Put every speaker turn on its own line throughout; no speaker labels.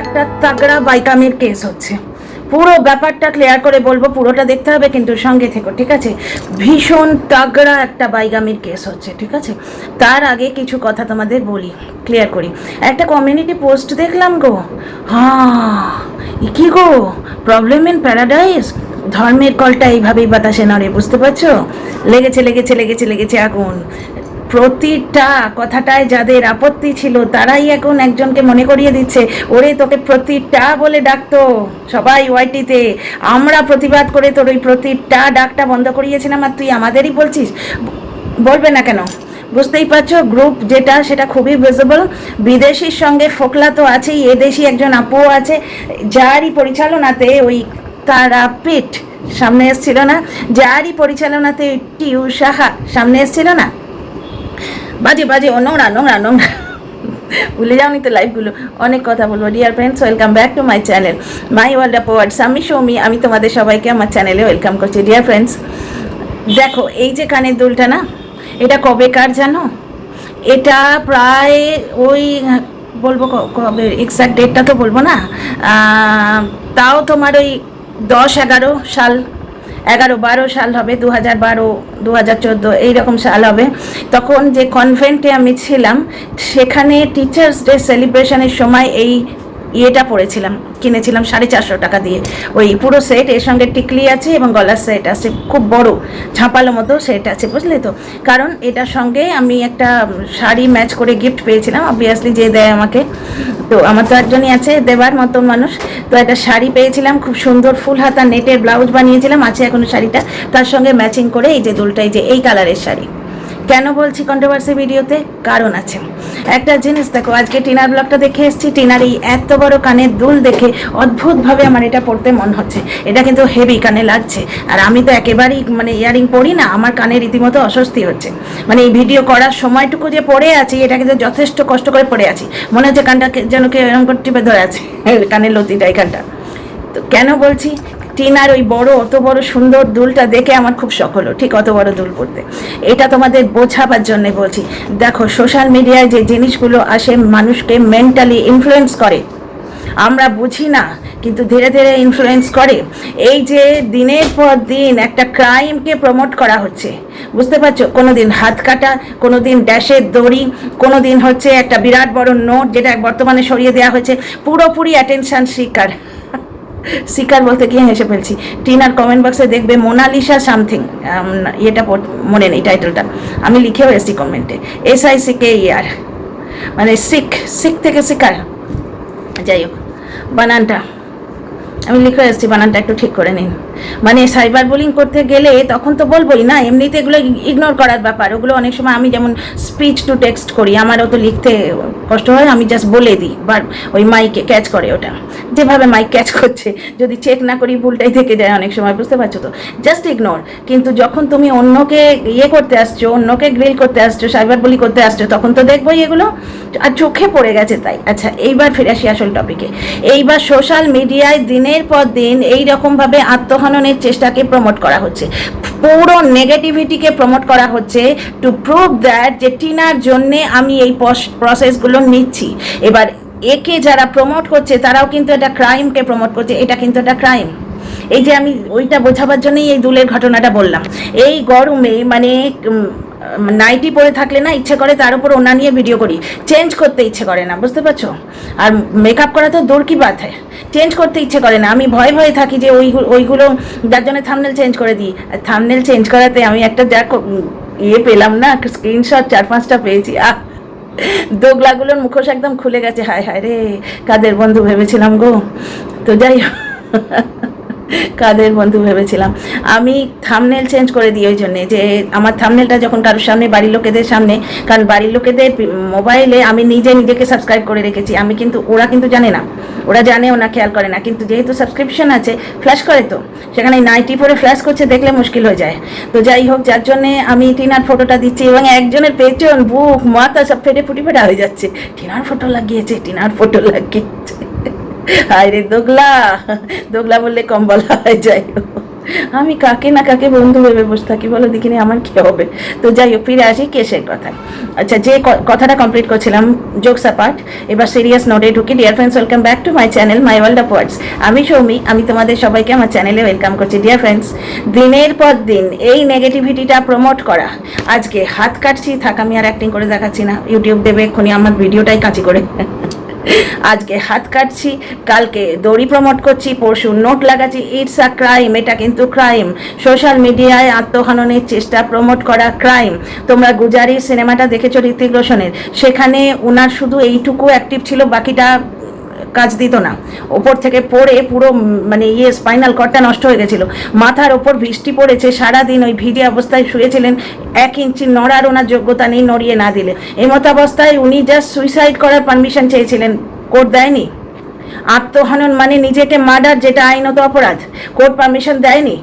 একটা তাগড়া বাইকামের কেস হচ্ছে। পুরো ব্যাপারটা ক্লিয়ার করে বলব, পুরোটা দেখতে হবে কিন্তু সঙ্গে থেকো, ঠিক আছে? ভীষণ তাগড়া একটা বাইগামির কেস হচ্ছে, ঠিক আছে? তার আগে কিছু কথা তোমাদের বলি ক্লিয়ার করি। একটা কমিউনিটি পোস্ট দেখলাম গো। হ্যাঁ কি গো? প্রবলেম ইন প্যারাডাইস ধর্মের কলটা এইভাবেই বাতাসে নড়ে, বুঝতে পারছ? লেগেছে লেগেছে লেগেছে লেগেছে আগুন। প্রতিটা কথাটায় যাদের আপত্তি ছিল, তারাই এখন একজনকে মনে করিয়ে দিচ্ছে, ওরে, তোকে প্রতিটা বলে ডাকতো সবাই ওয়াইটিতে। আমরা প্রতিবাদ করে তোর ওই প্রতিটা ডাকটা বন্ধ করিয়েছিলাম আর তুই আমাদেরই বলছিস। বলবে না কেন? বুঝতেই পারছ, গ্রুপ যেটা, সেটা খুবই ভিজিবল বিদেশির সঙ্গে ফোকলা তো আছেই, এদেশি একজন আপুও আছে, যারই পরিচালনাতে ওই তারাপীঠ সামনে এসছিল না, যারই পরিচালনাতে টিউ সাহা সামনে এসছিল না বাজে বাজে, ও নোংরা নোংরা নোংরা। ভুলে যাওনি তো লাইভগুলো অনেক কথা বলব। Dear friends welcome back to my channel my world of words আমি সৌমি, আমি তোমাদের সবাইকে আমার চ্যানেলে ওয়েলকাম করছি। ডিয়ার ফ্রেন্ডস দেখো, এই যে কানের দুলটা না, এটা কবে কার জানো? এটা প্রায় ওই, বলব কবে এক্সাক্ট ডেটটা তো বলব না তাও তোমার ওই দশ এগারো সাল এগারো বারো সাল হবে দু হাজার বারো দু হাজার চোদ্দ, এইরকম সাল হবে। তখন যে কনভেন্টে আমি ছিলাম, সেখানে টিচার্স ডে সেলিব্রেশনের সময় এই ইয়েটা পরেছিলাম কিনেছিলাম সাড়ে চারশো টাকা দিয়ে। ওই পুরো সেট এর সঙ্গে টিকলি আছে এবং গলার সেট আছে, খুব বড়, ঝাঁপালো মতো সেট আছে, বুঝলে তো? কারণ এটার সঙ্গে আমি একটা শাড়ি ম্যাচ করে গিফট পেয়েছিলাম অবভিয়াসলি যে দেয় আমাকে। তো আমার তো একজনই আছে, দেবার মতন মানুষ। তো একটা শাড়ি পেয়েছিলাম, খুব সুন্দর ফুল হাতা নেটের ব্লাউজ বানিয়েছিলাম, আছে এখনও শাড়িটা। তার সঙ্গে ম্যাচিং করে এই যে দুলটা, এই যে এই কালারের শাড়ি। কেন বলছি কন্ট্রোভার্সি ভিডিওতে? কারণ আছে। একটা জিনিস দেখো, আজকে টিনার ব্লগটা দেখে এসেছি। টিনার এই এত বড় কানের দুল দেখে অদ্ভুতভাবে আমার এটা পড়তে মন হচ্ছে। এটা কিন্তু হেভি কানে লাগছে। আর আমি তো একেবারেই মানে ইয়ারিং পড়ি না, আমার কানে রীতিমতো অস্বস্তি হচ্ছে। মানে এই ভিডিও করার সময়টুকু যে পড়ে আছি, এটা কিন্তু যথেষ্ট কষ্ট করে পড়ে আছি। মনে হচ্ছে কানটা যেন কেউ এরকম করে টিপে ধরে আছে কানের লতিটা এখানটা তো কেন বলছি? টিনার ওই বড়, অত বড় সুন্দর দুলটা দেখে আমার খুব শখ হলো। ঠিক অত বড় দুল পড়তে এটা তোমাদের বোঝাবার জন্য বলছি। দেখো সোশ্যাল মিডিয়ায় যে জিনিসগুলো আসে, মানুষকে মেন্টালি ইনফ্লুয়েন্স করে। আমরা বুঝি না, কিন্তু ধীরে ধীরে ইনফ্লুয়েন্স করে। এই যে দিনের পর দিন একটা ক্রাইমকে প্রমোট করা হচ্ছে, বুঝতে পারছ? কোনো দিন হাত কাটা কোনো দিন ড্যাশের দড়ি কোনো দিন হচ্ছে একটা বিরাট বড় নোট যেটা বর্তমানে সরিয়ে দেওয়া হয়েছে। পুরোপুরি অ্যাটেনশন শিকার শিকার বলতে গিয়ে হেসে ফেলছি। টিনার কমেন্ট বক্সে দেখবে মোনালিসা সামথিং। এটা মনে নেই টাইটেলটা। আমি লিখেও এসছি কমেন্টে এস আই সি কে ইয়ার মানে শিখ শিখ থেকে শিকার। যাই হোক, বানানটা। আমি লিখে এসছি, বানানটা একটু ঠিক করে নিন। মানে সাইবার বুলিং করতে গেলে তখন তো বলবোই, না, এমনিতে এগুলো ইগনোর করার ব্যাপার। ওগুলো অনেক সময় আমি যেমন স্পিচ টু টেক্সট করি, আমারও তো লিখতে কষ্ট হয়, আমি জাস্ট বলে দিই বা ওই মাইকে ক্যাচ করে ওটা। যেভাবে মাইক ক্যাচ করছে, যদি চেক না করি, ভুলটাই থেকে যায় অনেক সময়, বুঝতে পারছ তো? জাস্ট ইগনোর কিন্তু যখন তুমি অন্যকে ইয়ে করতে আসছো, অন্যকে গ্রিল করতে আসছো, সাইবার বুলি করতে আসছো, তখন তো দেখবোই এগুলো। আর চোখে পড়ে গেছে তাই। আচ্ছা এইবার ফিরে আসি আসল টপিকে এইবার সোশ্যাল মিডিয়ায় দিনের পর দিন এই রকমভাবে আত্মহননের চেষ্টাকে প্রমোট করা হচ্ছে। পুরো নেগেটিভিটিকে প্রমোট করা হচ্ছে টু প্রুভ দ্যাট যে টিনার জন্যে আমি এই প্রসেসগুলো নিচ্ছি। এবার একে যারা প্রমোট করছে, তারাও কিন্তু এটা ক্রাইমকে প্রমোট করছে। এটা কিন্তু একটা ক্রাইম এই যে আমি ওইটা বোঝাবার জন্যই এই দুলের ঘটনাটা বললাম। এই গরমে মানে নাইটি পরে থাকলে না ইচ্ছে করে, তার উপর ওনা নিয়ে ভিডিও করি। চেঞ্জ করতে ইচ্ছে করে না, বুঝতে পারছ? আর মেকআপ করা তো দূর কি বাত চেঞ্জ করতে ইচ্ছে করে না। আমি ভয় ভয়ে থাকি যে ওই ওইগুলো, যার জন্য থামনেল চেঞ্জ করে দিই। আর থামনেল চেঞ্জ করাতে আমি একটা দেখো ইয়ে পেলাম না স্ক্রিনশট চার পাঁচটা পেয়েছি। আহ, দোগলাগুলোর মুখোশ একদম খুলে গেছে। হায় হায় রে, কাদের বন্ধু ভেবেছিলাম গো। তো যাই হোক। কাদের বন্ধু ভেবেছিলাম। আমি থামনেল চেঞ্জ করে দিই ওই জন্যে যে আমার থামনেলটা যখন কারোর সামনে, বাড়ির লোকেদের সামনে, কারণ বাড়ির লোকেদের মোবাইলে আমি নিজে নিজেকে সাবস্ক্রাইব করে রেখেছি। আমি কিন্তু, ওরা কিন্তু জানে না। ওরা জানেও না খেয়াল করে না। কিন্তু যেহেতু সাবস্ক্রিপশন আছে ফ্ল্যাশ করে তো। সেখানে নাইটি পরে ফ্ল্যাশ করছে, দেখলে মুশকিল হয়ে যায়। তো যাই হোক, যার জন্যে আমি টিনার ফটোটা দিচ্ছি এবং একজনের পেছন বুক, মাথা সব ফেটে, ফুটি ফেটা হয়ে যাচ্ছে। টিনার ফটো লাগিয়েছে, টিনার ফটো লাগিয়েছে। আরে দোগলা দোগলা বললে কম বলা হয়, যাই হোক। আমি কাকে না কাকে বন্ধু ভেবে বসে থাকি, বলো দেখিনি আমার কি হবে। তো যাই হোক, ফিরে আসি কেসের কথা আচ্ছা যে কথাটা কমপ্লিট করছিলাম জোকস অ্যাপার্ট এবার সিরিয়াস নোটে ঢুকি। Dear friends welcome back to my channel my world of words আমি সৌমি আমি তোমাদের সবাইকে আমার চ্যানেলে ওয়েলকাম করছি। ডিয়ার ফ্রেন্ডস দিনের পর দিন এই নেগেটিভিটিটা প্রমোট করা। আজকে হাত কাটছি, থাক, আমি আর অ্যাক্টিং করে দেখাচ্ছি না। ইউটিউব দেবে এক্ষুনি আমার ভিডিওটাই কাঁচি করে। আজকে হাত কাটছি, কালকে দড়ি প্রমোট করছি, পরশু নোট লাগাচ্ছি ইটস আ ক্রাইম এটা কিন্তু ক্রাইম সোশ্যাল মিডিয়ায় আত্মহননের চেষ্টা প্রমোট করা ক্রাইম তোমরা গুজারি সিনেমাটা দেখেছ ঋতিক রোশনের। সেখানে ওনার শুধু এইটুকু অ্যাক্টিভ ছিল, বাকিটা কাজ দিত না। ওপর থেকে পড়ে পুরো মানে ইয়ে স্পাইনাল কর্ডটা নষ্ট হয়ে গেছিল। মাথার ওপর বৃষ্টি পড়েছে, সারাদিন ওই ভিজে অবস্থায় শুয়েছিলেন। এক ইঞ্চি নড়ার ওনার যোগ্যতা নেই, নড়িয়ে না দিলে। এই মতো অবস্থায় উনি জাস্ট সুইসাইড করার পারমিশন চেয়েছিলেন। কোর্ট দেয়নি। আত্মহনন মানে নিজেকে মার্ডার, যেটা আইনত অপরাধ। কোর্ট পারমিশন দেয়নি।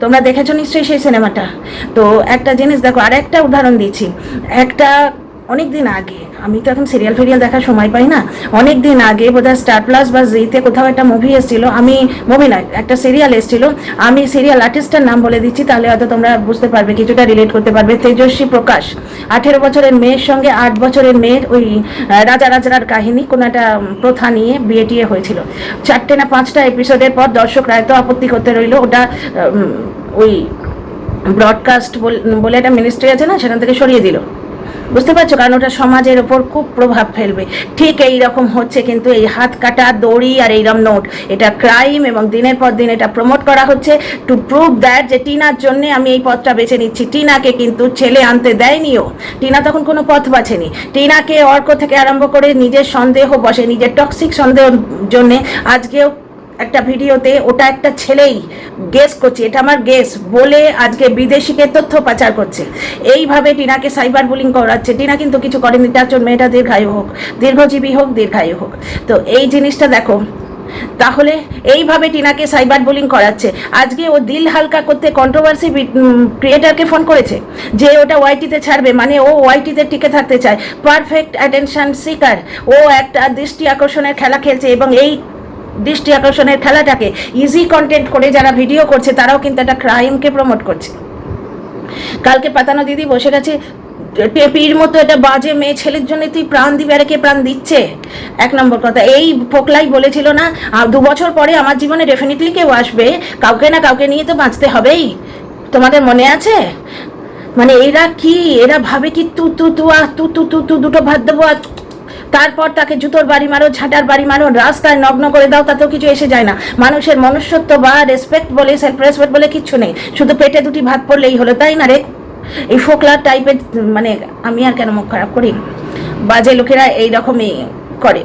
তোমরা দেখেছ নিশ্চয়ই সেই সিনেমাটা। তো একটা জিনিস দেখো আর একটা উদাহরণ দিচ্ছি। একটা অনেক দিন আগে আমি তো এখন সিরিয়াল ফিরিয়াল দেখার সময় পাই না। অনেক দিন আগে বোধহয় স্টার প্লাস বা জিতে কোথাও একটা মুভি এসেছিল, আমি মুভি নয় একটা সিরিয়াল এসেছিল, আমি সিরিয়াল আর্টিস্টের নাম বলে দিচ্ছি, তাহলে হয়তো তোমরা বুঝতে পারবে, কিছুটা রিলেট করতে পারবে। তেজস্বী প্রকাশ, আঠেরো বছরের মেয়ের সঙ্গে আট বছরের মেয়ের ওই রাজা রাজার কাহিনী, কোনো একটা প্রথা নিয়ে বিয়ে টিয়ে হয়েছিল। চারটে না পাঁচটা এপিসোডের পর দর্শকরা এত আপত্তি করতে রইল, ওটা ওই ব্রডকাস্ট বলে একটা মিনিস্ট্রি আছে না, সেখান থেকে সরিয়ে দিল। বুঝতে পারছ? কারণ ওটা সমাজের ওপর খুব প্রভাব ফেলবে। ঠিক এই রকম হচ্ছে কিন্তু এই হাত কাটা, দড়ি আর এইরকম নোট। এটা ক্রাইম এবং দিনের পর দিন এটা প্রমোট করা হচ্ছে টু প্রুভ দ্যাট যে টিনার জন্য আমি এই পথটা বেছে নিচ্ছি। টিনাকে কিন্তু ছেলে আনতে দেয়নিও। টিনা তখন কোনো পথ বাছেনি। টিনাকে অর্ক থেকে আরম্ভ করে নিজের সন্দেহ বসে, নিজের টক্সিক সন্দেহ জন্যে আজকেও একটা ভিডিওতে, ওটা একটা ছেলেই গেস করছে, এটা আমার গেস বলে আজকে বিদেশিকে তথ্য পাচার করছে। এইভাবে টিনাকে সাইবার বুলিং করাচ্ছে। টিনা কিন্তু কিছু করেনি, তার জন্য মেয়েটা দীর্ঘায়ু হোক, দীর্ঘজীবী হোক, দীর্ঘায়ু হোক। তো এই জিনিসটা দেখো, তাহলে এইভাবে টিনাকে সাইবার বুলিং করাচ্ছে। আজকে ও দিল হালকা করতে কন্ট্রোভার্সি ক্রিয়েটারকে ফোন করেছে যে ওটা ওয়াইটিতে ছাড়বে মানে ও ওয়াইটিতে টিকে থাকতে চায়। পারফেক্ট অ্যাটেনশন সিকার ও একটা দৃষ্টি আকর্ষণের খেলা খেলছে এবং এই দৃষ্টি আকর্ষণের খেলাটাকে ইজি কন্টেন্ট করে যারা ভিডিও করছে, তারাও কিন্তু একটা ক্রাইমকে প্রমোট করছে। কালকে পাতানো দিদি বসে গেছে, টেপির মতো একটা বাজে মেয়ে ছেলের জন্য তুই প্রাণ দিবি আর কে প্রাণ দিচ্ছে? এক নম্বর কথা, এই ফোকলাই বলেছিল না দু বছর পরে আমার জীবনে ডেফিনেটলি কেউ আসবে, কাউকে না কাউকে নিয়ে তো বাঁচতে হবেই। তোমাদের মনে আছে? মানে এরা কি, এরা ভাবে কি তু তু তু আর তু তু তু তু, দুটো ভাত দেবো আর তারপর তাকে জুতোর বাড়ি মারো, ঝাঁটার বাড়ি মারো, রাস্তায় নগ্ন করে দাও, তাতেও কিছু এসে যায় না। মানুষের মনুষ্যত্ব বা রেসপেক্ট বলে সেলফ রেসপেক্ট বলে কিচ্ছু নেই। শুধু পেটে দুটি ভাত পড়লেই হলো, তাই না রে? এই ফোকলা টাইপের মানে আমি আর কেন মুখ খারাপ করি? বাজে লোকেরা এই রকমই করে।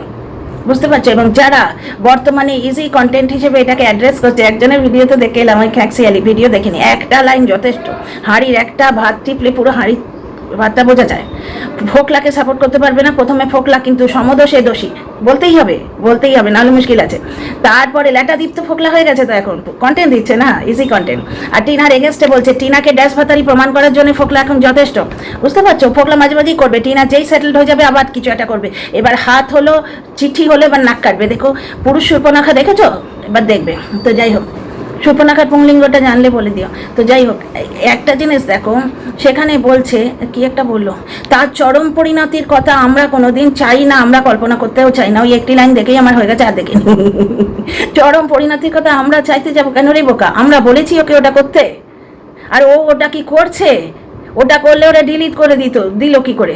বুঝতে পারছ? এবং যারা বর্তমানে ইজি কন্টেন্ট হিসেবে এটাকে অ্যাড্রেস করছে, একজনের ভিডিওতে দেখে এলাম, আমি খ্যাক্সিয়ালি ভিডিও দেখিনি, একটা লাইন যথেষ্ট। হাঁড়ির একটা ভাত টিপলে পুরো হাঁড়ি ভাতটা বোঝা যায়। ফোকলাকে সাপোর্ট করতে পারবে না। প্রথমে ফোকলা কিন্তু সমদোষে দোষী। বলতেই হবে বলতেই হবে, নাহলে মুশকিল আছে। তারপরে ল্যাটা দীপ্ত ফোকলা হয়ে গেছে তো এখন। কন্টেন্ট দিচ্ছে না ইজি কন্টেন্ট আর টিনার এগেনস্টে বলছে, টিনাকে ড্যাশ ভাতারি প্রমাণ করার জন্য ফোকলা এখন যথেষ্ট। বুঝতে পারছ? ফোকলা মাঝে মাঝেই করবে। টিনা যেই সেটেলড হয়ে যাবে, আবার কিছু একটা করবে। এবার হাত হলো, চিঠি হলো, এবার নাক কাটবে। দেখো, পুরুষ সুর্পনাখা দেখেছ? এবার দেখবে। তো যাই হোক। সুপনাখার পুংলিঙ্গটা জানলে বলে দিও। তো যাই হোক একটা জিনিস দেখো সেখানে বলছে কি একটা বলল? তার চরম পরিণতির কথা আমরা কোনোদিন চাই না আমরা কল্পনা করতেও চাই না। ওই একটি লাইন দেখেই আমার হয়ে গেছে আর দেখে চরম পরিণতির কথা আমরা চাইতে যাব কেন রে বোকা? আমরা বলেছি ওকে ওটা করতে। আর ও ওটা কি করছে? ওটা করলে ওরা ডিলিট করে দিত দিল কি করে?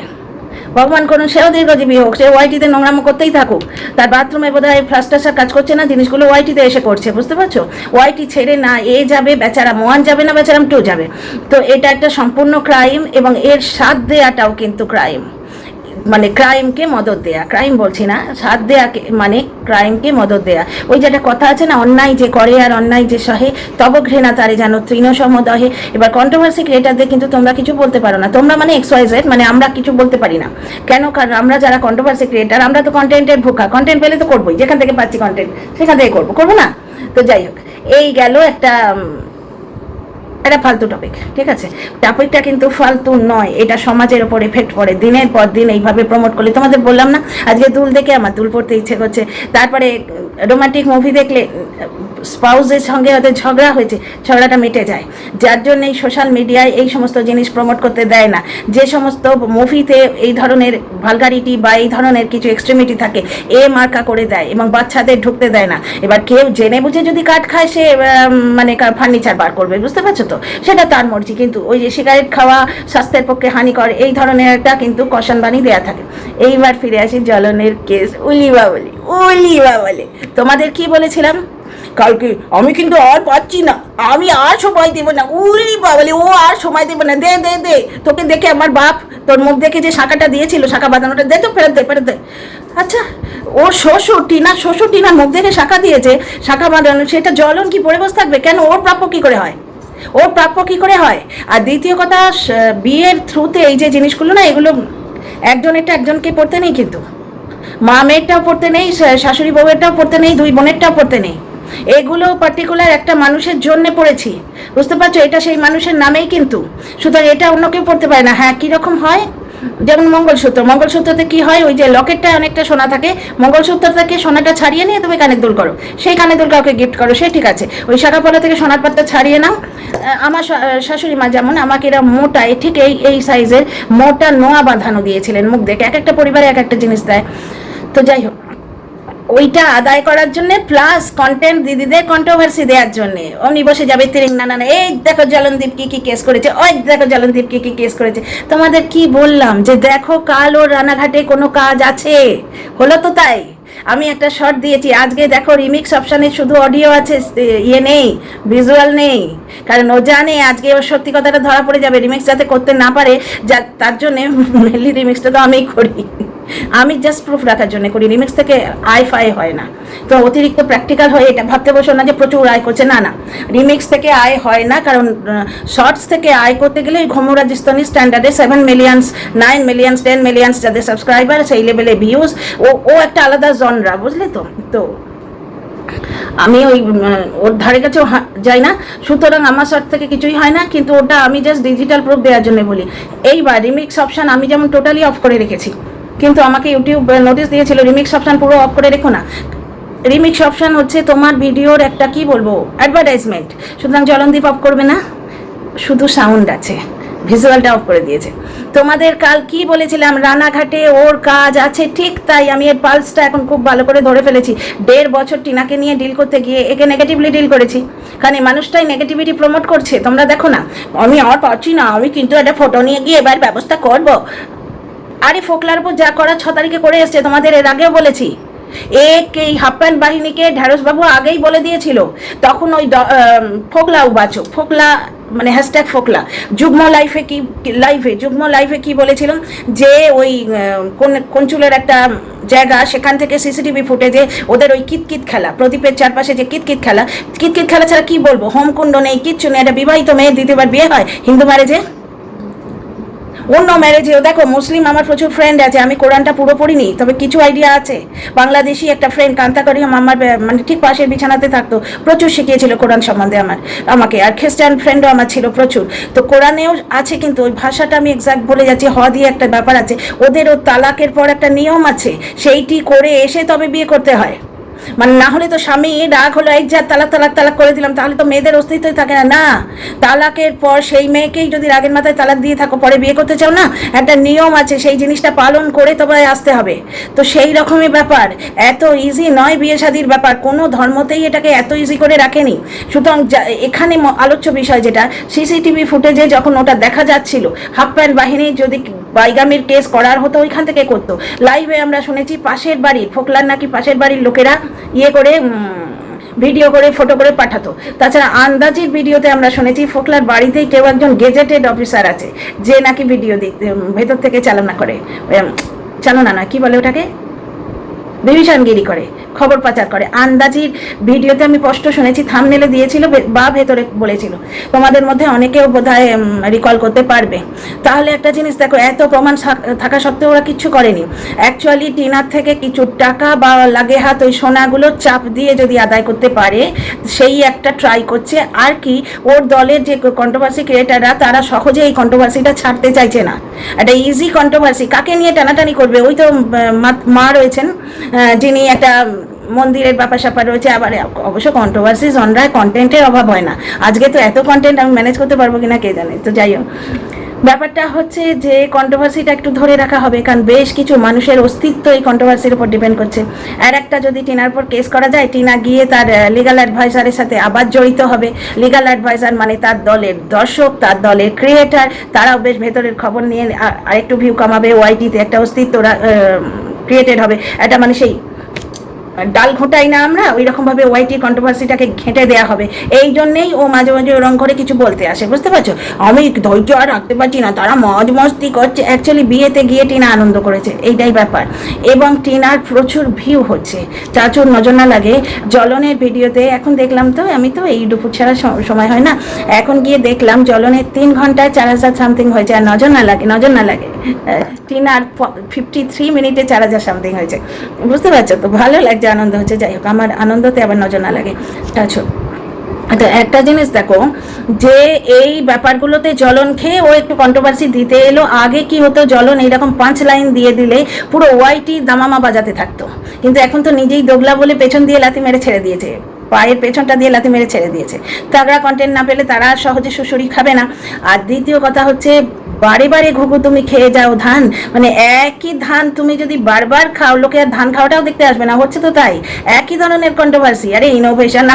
ভগবান করুন, সেও দীর্ঘজীবী হোক সে ওয়াইটিতে নোংরামো করতেই থাকুক। তার বাথরুমে বোধ হয় ফ্লাস্টাসার কাজ করছে না, জিনিসগুলো ওয়াইটিতে এসে করছে বুঝতে পারছ? ওয়াইটি ছেড়ে না, এ যাবে বেচারা ওয়ান যাবে না বেচারাম টু যাবে। তো এটা একটা সম্পূর্ণ ক্রাইম এবং এর সাথ দেওয়াটাও কিন্তু ক্রাইম মানে ক্রাইমকে মদত দেয়া। ক্রাইম বলছি না, সাথ দেয়া মানে ক্রাইমকে মদত দেয়া। ওই যেটা কথা আছে না, অন্যায় যে করে আর অন্যায় যে সহে, তব ঘৃণা তারে যেন তৃণ সমদহে এবার কন্ট্রোভার্সি ক্রিয়েটারদের কিন্তু তোমরা কিছু বলতে পারো না। তোমরা মানে এক্স ওয়াই জেড মানে আমরা কিছু বলতে পারি না। কেন? কারণ আমরা যারা কন্ট্রোভার্সি ক্রিয়েটার আমরা তো কন্টেন্টের ভুকা কন্টেন্ট পেলে তো করবোই। যেখান থেকে পাচ্ছি কন্টেন্ট সেখান থেকে করব। করব না? তো যাই হোক, এই গেল একটা এটা ফালতু টপিক ঠিক আছে? টপিকটা কিন্তু ফালতু নয়, এটা সমাজের ওপর এফেক্ট পড়ে। দিনের পর দিন এইভাবে প্রমোট করলে, তোমাদের বললাম না, আজকে দুল দেখে আমার দুল পড়তে ইচ্ছে করছে। তারপরে রোমান্টিক মুভি দেখলে স্পাউসের সঙ্গে ওদের ঝগড়া হয়েছে, ঝগড়াটা মিটে যায়। যার জন্য এই সোশ্যাল মিডিয়ায় এই সমস্ত জিনিস প্রমোট করতে দেয় না। যে সমস্ত মুভিতে এই ধরনের ভালগারিটি বা এই ধরনের কিছু এক্সট্রিমিটি থাকে, এ মার্কা করে দেয় এবং বাচ্চাদের ঢুকতে দেয় না। এবার কেউ জেনে বুঝে যদি কাঠ খায়, সে মানে ফার্নিচার বার করবে, বুঝতে পারছ তো? সেটা তার মর্জি। কিন্তু ওই যে সিগারেট খাওয়া স্বাস্থ্যের পক্ষে হানিকর, এই ধরনের একটা কিন্তু কষান বাণী দেওয়া থাকে। এইবার ফিরে আসি জ্বলনের কেস উলিবা বলি উলিবা বলে তোমাদের কি বলেছিলাম? কালকে আমি কিন্তু আর পাচ্ছি না। আমি আর সময় দেবো না। উলি বাবলি, ও আর সময় দেবো না। দে দে দে। তোকে দেখে আমার বাপ তোর মুখ দেখে যে শাঁখাটা দিয়েছিল, শাঁখা বাঁধানোটা, দে তো ফেরত দে ফেরত দে। আচ্ছা ওর শ্বশুর টিনা শ্বশুর টিনা মুখ দেখে শাখা দিয়েছে, শাখা বাঁধানো, সেটা জ্বলন কি পড়ে বসে থাকবে? কেন ওর প্রাপ্য কি করে হয়? ওর প্রাপ্য কি করে হয়? আর দ্বিতীয় কথা বিয়ের থ্রুতে এই যে জিনিসগুলো না, এগুলো একজন এটা একজনকে পড়তে নেই কিন্তু। মা মেয়েরটাও পড়তে নেই শাশুড়ি বউয়েরটাও পড়তে নেই, দুই বোনেরটাও পড়তে নেই। এগুলো পার্টিকুলার একটা মানুষের জন্যে পড়েছি। বুঝতে পারছ? এটা সেই মানুষের নামেই কিন্তু। সুতরাং এটা অন্য কেউ পড়তে পারে না। হ্যাঁ কীরকম হয়? যেমন মঙ্গলসূত্র, মঙ্গলসূত্রতে কি হয়? ওই যে লকেটটা অনেকটা সোনা থাকে মঙ্গলসূত্র থেকে সোনাটা ছাড়িয়ে নিয়ে তুমি কানে দুল করো। সেই কানে দুল কাউকে গিফট করো, সে ঠিক আছে। ওই শাখা পড়া থেকে সোনার পাত্তা ছাড়িয়ে নাও। আমার শাশুড়ি মা যেমন, আমাকে এরা মোটা ঠিক এই এই সাইজের মোটা নোয়া বাঁধানো দিয়েছিলেন মুখ দেখে। এক একটা পরিবারে এক একটা জিনিস দেয়। তো যাই হোক। ওইটা আদায় করার জন্য প্লাস কন্টেন্ট দিদিদের কন্ট্রোভার্সি দেওয়ার জন্য। অমনি বসে যাবে তিরিং না না না, এই দেখো জলনদীপ কি কি কেস করেছে ওই দেখো জলনদীপ কি কি কেস করেছে। তোমাদের কি বললাম যে দেখো কাল ওর রানাঘাটে কোনো কাজ আছে? হলো তো তাই। আমি একটা শর্ট দিয়েছি আজকে দেখো রিমিক্স অপশানে শুধু অডিও আছে ইয়ে নেই ভিজুয়াল নেই। কারণ ও জানে আজকে ওর সত্যি কথাটা ধরা পড়ে যাবে রিমিক্স যাতে করতে না পারে যা তার জন্যে মেনলি রিমিক্সটা তো আমিই করি। আমি জাস্ট প্রুফ রাখার জন্য করি রিমিক্স থেকে আয় ফায় হয় না। তো অতিরিক্ত প্র্যাকটিক্যাল হয়ে, এটা ভাবতে বসো না যে প্রচুর আয় করছে, না না। রিমিক্স থেকে আয় হয় না, কারণ শর্টস থেকে আয় করতে গেলে ঘুমু স্ট্যান্ডার্ডে seven millions nine millions ten millions যাদের সাবস্ক্রাইবার সেই লেভেলে ভিউজ ও ও একটা আলাদা জনরা বুঝলে তো? তো আমি ওই ওর ধারে কাছেও যাই না, সুতরাং আমার শর্ট থেকে কিছুই হয় না, কিন্তু ওটা আমি জাস্ট ডিজিটাল প্রুফ দেওয়ার জন্য বলি। এইবার রিমিক্স অপশান আমি যেমন টোটালি অফ করে রেখেছি। কিন্তু আমাকে ইউটিউব নোটিশ দিয়েছিল, রিমিক্স অপশান পুরো অফ করে রেখো না। রিমিক্স অপশান হচ্ছে তোমার ভিডিওর একটা, কি বলব অ্যাডভার্টাইজমেন্ট সুতরাং জলনদীপ অফ করবে না, শুধু সাউন্ড আছে ভিজুয়ালটা অফ করে দিয়েছে। তোমাদের কাল কি বলেছিলাম? রানাঘাটে ওর কাজ আছে, ঠিক তাই আমি এর পালসটা এখন খুব ভালো করে ধরে ফেলেছি। দেড় বছর টিনাকে নিয়ে ডিল করতে গিয়ে একে নেগেটিভলি ডিল করেছি। কারণ মানুষটাই নেগেটিভিটি প্রমোট করছে, তোমরা দেখো না। আমি আর পাচ্ছি না, আমি কিন্তু একটা ফটো নিয়ে গিয়ে এবার ব্যবস্থা করব। আরে ফোকলার উপর যা করা ছ তারিখে করে এসছে, তোমাদের এর আগেও বলেছি। এক এই হাফ প্যান্ট বাহিনীকে ঢ্যাঁড়সবাবু আগেই বলে দিয়েছিল। তখন ওই ফোকলা উবাচো, ফোকলা মানে হ্যাশট্যাগ ফোকলা, যুগ্ম লাইফে কি লাইফে যুগ্ম লাইফে কি বলেছিলাম যে ওই কোন, কঞ্চুলের একটা জায়গা, সেখান থেকে সিসিটিভি ফুটেজে ওদের ওই কিতকিত খেলা, প্রদীপের চারপাশে যে কিতকিত খেলা কিতকিত খেলা ছাড়া কি বলব? হোমকুণ্ড নেই, কিচ্ছু নেই, একটা বিবাহিত মেয়ে দ্বিতীয়বার বিয়ে হয়। হিন্দু ম্যারেজে অন্য ম্যারেজেও দেখো, মুসলিম আমার প্রচুর ফ্রেন্ড আছে, আমি কোরআনটা পুরো পড়িনি, তবে কিছু আইডিয়া আছে। বাংলাদেশি একটা ফ্রেন্ড কান্তা করি আমার মানে ঠিক পাশের বিছানাতে থাকতো, প্রচুর শিখিয়েছিল কোরআন সম্বন্ধে আমার, আমাকে। আর খ্রিস্টান ফ্রেন্ডও আমার ছিল প্রচুর। তো কোরআনেও আছে কিন্তু ওই ভাষাটা আমি এক্সাক্ট বলে যাচ্ছি, হ দিয়ে একটা ব্যাপার আছে। ওদেরও তালাকের পর একটা নিয়ম আছে, সেইটি করে এসে তবে বিয়ে করতে হয়। মানে না হলে তো স্বামী, রাগ হলো এক যা তালাক তালাক তালাক করে দিলাম, তাহলে তো মেয়েদের অস্তিত্বই থাকে না। না, তালাকের পর সেই মেয়েকেই যদি রাগের মাথায় তালাক দিয়ে থাকো, পরে বিয়ে করতে চাও না, একটা নিয়ম আছে, সেই জিনিসটা পালন করে তবে আসতে হবে। তো সেই রকমই ব্যাপার, এত ইজি নয় বিয়ে শাদির ব্যাপার, কোনো ধর্মতেই এটাকে এত ইজি করে রাখেনি। সুতরাং এখানে আলোচ্য বিষয় যেটা সিসিটিভি ফুটেজে যখন ওটা দেখা যাচ্ছিল হাফ প্যান্ট বাহিনী যদি বাইগামির কেস করার হতো ওইখান থেকে করতো। লাইভে আমরা শুনেছি পাশের বাড়ির, ফোকলার নাকি পাশের বাড়ির লোকেরা ইয়ে করে ভিডিও করে ফটো করে পাঠাতো। তাছাড়া আন্দাজির ভিডিওতে আমরা শুনেছি ফোকলার বাড়িতেই কেউ একজন গেজেটেড অফিসার আছে, যে নাকি ভিডিও ভেতর থেকে চালনা করে। চালনা না কি বলে ওটাকে? বিভীষণগিরি করে, খবর পাচার করে। আন্দাজির ভিডিওতে আমি স্পষ্ট শুনেছি থামনেলে দিয়েছিল, বে- ভেতরে বলেছিল। তোমাদের মধ্যে অনেকেও বোধ রিকল করতে পারবে। তাহলে একটা জিনিস দেখো, এত প্রমাণ থাক- সত্ত্বেও ওরা কিচ্ছু করেনি। অ্যাকচুয়ালি টিনার থেকে কিছু টাকা বা লাগে হাত ওই সোনাগুলো চাপ দিয়ে যদি আদায় করতে পারে, সেই একটা ট্রাই করছে। আর কি, ওর দলের যে কন্ট্রোভার্সি ক্রিয়েটাররা তারা সহজে এই কন্ট্রোভার্সিটা ছাড়তে চাইছে না। একটা ইজি কন্ট্রোভার্সি কাকে নিয়ে টানাটানি করবে? ওই তো মা- রয়েছেন। যিনি একটা মন্দিরের ব্যাপার স্যাপার রয়েছে, আবার অবশ্য কন্ট্রোভার্সি জনরায় কন্টেন্টের অভাব হয় না। আজকে তো এত কন্টেন্ট আমি ম্যানেজ করতে পারব কিনা কে জানে? তো যাই হোক। ব্যাপারটা হচ্ছে যে কন্ট্রোভার্সিটা একটু ধরে রাখা হবে, কারণ বেশ কিছু মানুষের অস্তিত্ব এই কন্ট্রোভার্সির উপর ডিপেন্ড করছে। আর একটা যদি টিনার উপর কেস করা যায়, টিনা গিয়ে তার লিগাল অ্যাডভাইজারের সাথে আবার জড়িত হবে। লিগাল অ্যাডভাইজার মানে তার দলের দর্শক, তার দলের ক্রিয়েটার তারাও বেশ ভেতরের খবর নিয়ে আরেকটু ভিউ কামাবে ওয়াইটিতে একটা অস্তিত্ব ক্রিয়েটেড হবে। এটা মানে সেই ডাল ঘোটাই না আমরা ওই রকমভাবে ওয়াইটি কন্ট্রোভার্সিটাকে ঘেঁটে দেওয়া হবে। এই জন্যেই ও মাঝে মাঝে ওরম করে কিছু বলতে আসে, বুঝতে পারছ? আমি ধৈর্য আর রাখতে পারছি না, তারা মজ মস্তি করছে। অ্যাকচুয়ালি বিয়েতে গিয়ে টিনা আনন্দ করেছে, এইটাই ব্যাপার। এবং টিনার প্রচুর ভিউ হচ্ছে। চাচুর নজর না লাগে জ্বলনের ভিডিওতে, এখন দেখলাম তো, আমি তো এই দুপুর ছাড়া সময় হয় না। এখন গিয়ে দেখলাম জ্বলনের তিন ঘন্টায় চার হাজার সামথিং হয়েছে, আর নজর না লাগে, নজর না লাগে। আহ, টিনার ফিফটি থ্রি মিনিটে চার হাজার সামথিং হয়েছে। বুঝতে পারছ তো? ভালো লাগছে আনন্দ হচ্ছে। যাই হোক আমার আনন্দতে আবার নজর না লাগে। টাচো তো একটা জিনিস দেখো যে এই ব্যাপারগুলোতে জ্বলন খেয়ে ও একটু কন্ট্রোভার্সি দিতে এলো। আগে কি হতো জ্বলন এইরকম পাঁচ লাইন দিয়ে দিলে পুরো ওয়াইটি দামামা বাজাতে থাকতো। কিন্তু এখন তো নিজেই দোগলা বলে পেছন দিয়ে লাথি মেরে ছেড়ে দিয়েছে। পায়ের পেছনটা দিয়ে লাথি মেরে ছেড়ে দিয়েছে। তাগড়া কন্টেন্ট না পেলে তারা সহজে শ্বশুরি খাবে না। আর দ্বিতীয় কথা হচ্ছে, বারে বারে ঘুঘু তুমি খেয়ে যাও ধান। মানে একই ধান তুমি যদি বারবার খাও, লোকে আর ধান খাওয়াটাও দেখতে আসবে না। হচ্ছে তো তাই। একই ধরনের কন্ট্রোভার্সি আরে ইনোভেশন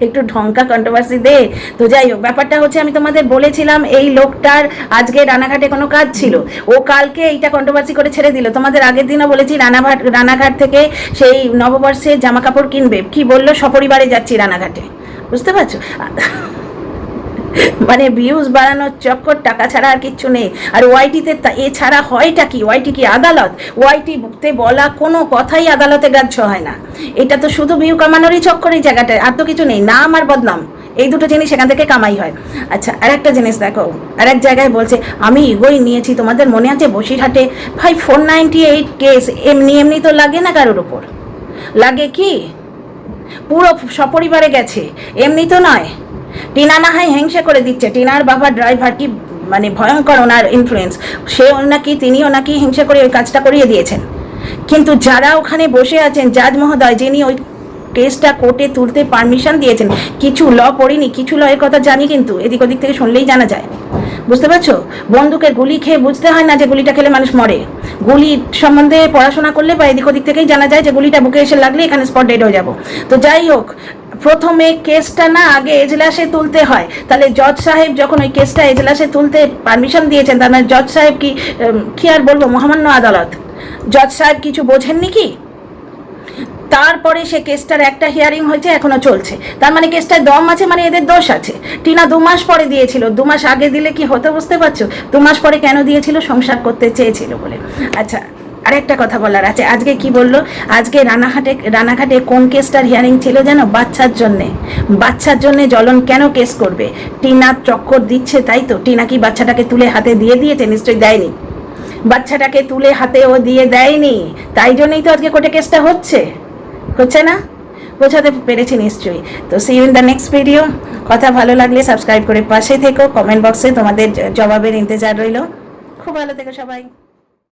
একটু ঢঙ্কা কন্ট্রোভার্সি দে। তো যাই হোক, ব্যাপারটা হচ্ছে, আমি তোমাদের বলেছিলাম, এই লোকটার আজকে রানাঘাটে কোনো কাজ ছিল। ও কালকে এইটা কন্ট্রোভার্সি করে ছেড়ে দিল। তোমাদের আগের দিনও বলেছি রানাঘাট রানাঘাট থেকে সেই নববর্ষে জামা কাপড় কিনবে। কি বলল? সপরিবারে যাচ্ছি রানাঘাটে। বুঝতে পারছ? মানে ভিউজ বাড়ানোর চক্কর, টাকা ছাড়া আর কিচ্ছু নেই। আর ওয়াইটিতে এছাড়া হয়টা কি? ওয়াইটি কি আদালত? ওয়াইটিতে বলা কোনো কথাই আদালতে গ্রাহ্য হয় না। এটা তো শুধু ভিউ কামানোরই চক্কর এই জায়গাটায় আর তো কিছু নেই। নাম আর বদনাম, এই দুটো জিনিস সেখান থেকে কামাই হয়। আচ্ছা আর একটা জিনিস দেখো। আর এক জায়গায় বলছে, আমি ইগোই নিয়েছি, তোমাদের মনে আছে বসিরহাটে? ভাই ফোর নাইনটি এইট কেস এমনি এমনি তো লাগে না কারোর ওপর লাগে কি? পুরো সপরিবারে গেছে। এমনি তো নয়। টিনা না হয় হিংসে করে দিচ্ছে। টিনার বাবা ড্রাইভার কি মানে ভয়ঙ্কর ওনার ইনফ্লুয়েন্স সে নাকি তিনিও নাকি হিংসা করে ওই কাজটা করিয়ে দিয়েছেন। কিন্তু যারা ওখানে বসে আছেন, জাজ মহোদয়, যিনি ওই কেসটা কোর্টে তুলতে পারমিশন দিয়েছেন, কিছু ল পড়িনি, কিছু ল এর কথা জানি কিন্তু এদিক ওদিক থেকে শুনলেই জানা যায়। বুঝতে পারছ? বন্দুকের গুলি খেয়ে বুঝতে হয় না যে গুলিটা খেলে মানুষ মরে। গুলি সম্বন্ধে পড়াশোনা করলে বা এদিক ওদিক থেকেই জানা যায় যে গুলিটা বুকে এসে লাগলে এখানে স্পট ডেড হয়ে যাব। তো যাই হোক, প্রথমে কেসটা না আগে এজলাসে তুলতে হয়। তাহলে জজ সাহেব যখন ওই কেসটা এজলাসে তুলতে পারমিশন দিয়েছেন, তার মানে জজ সাহেব কি কি আর বলব, মহামান্য আদালত। জজ সাহেব কিছু বোঝেননি কি? তারপরে সে কেসটার একটা হিয়ারিং হয়েছে, এখনও চলছে। তার মানে কেসটায় দম আছে মানে এদের দোষ আছে। টিনা দু মাস পরে দিয়েছিল। দু মাস আগে দিলে কি হতো বুঝতে পারছ? দু মাস পরে কেন দিয়েছিল? সংসার করতে চেয়েছিল বলে। আচ্ছা আরেকটা কথা বলার আছে। আজকে কি বলল? আজকে রানাঘাটে রানাঘাটে কোন কেসটার হিয়ারিং ছিল যেন? বাচ্চার জন্যে। বাচ্চার জন্যে জলন কেন কেস করবে? টিনা চক্কর দিচ্ছে তাই তো? টিনা কি বাচ্চাটাকে তুলে হাতে দিয়ে দিয়েছে? নিশ্চয়ই দেয়নি। বাচ্চাটাকে তুলে হাতে ও দিয়ে দেয়নি। তাই জন্যই তো আজকে কোর্টে কেসটা হচ্ছে। হচ্ছে না? বোঝাতে পেরেছি নিশ্চয়ই। তো see in the next video কথা ভালো লাগলে সাবস্ক্রাইব করে পাশে থেকো। কমেন্ট বক্সে তোমাদের জবাবের ইন্তজার রইল। খুব ভালো থেকো সবাই।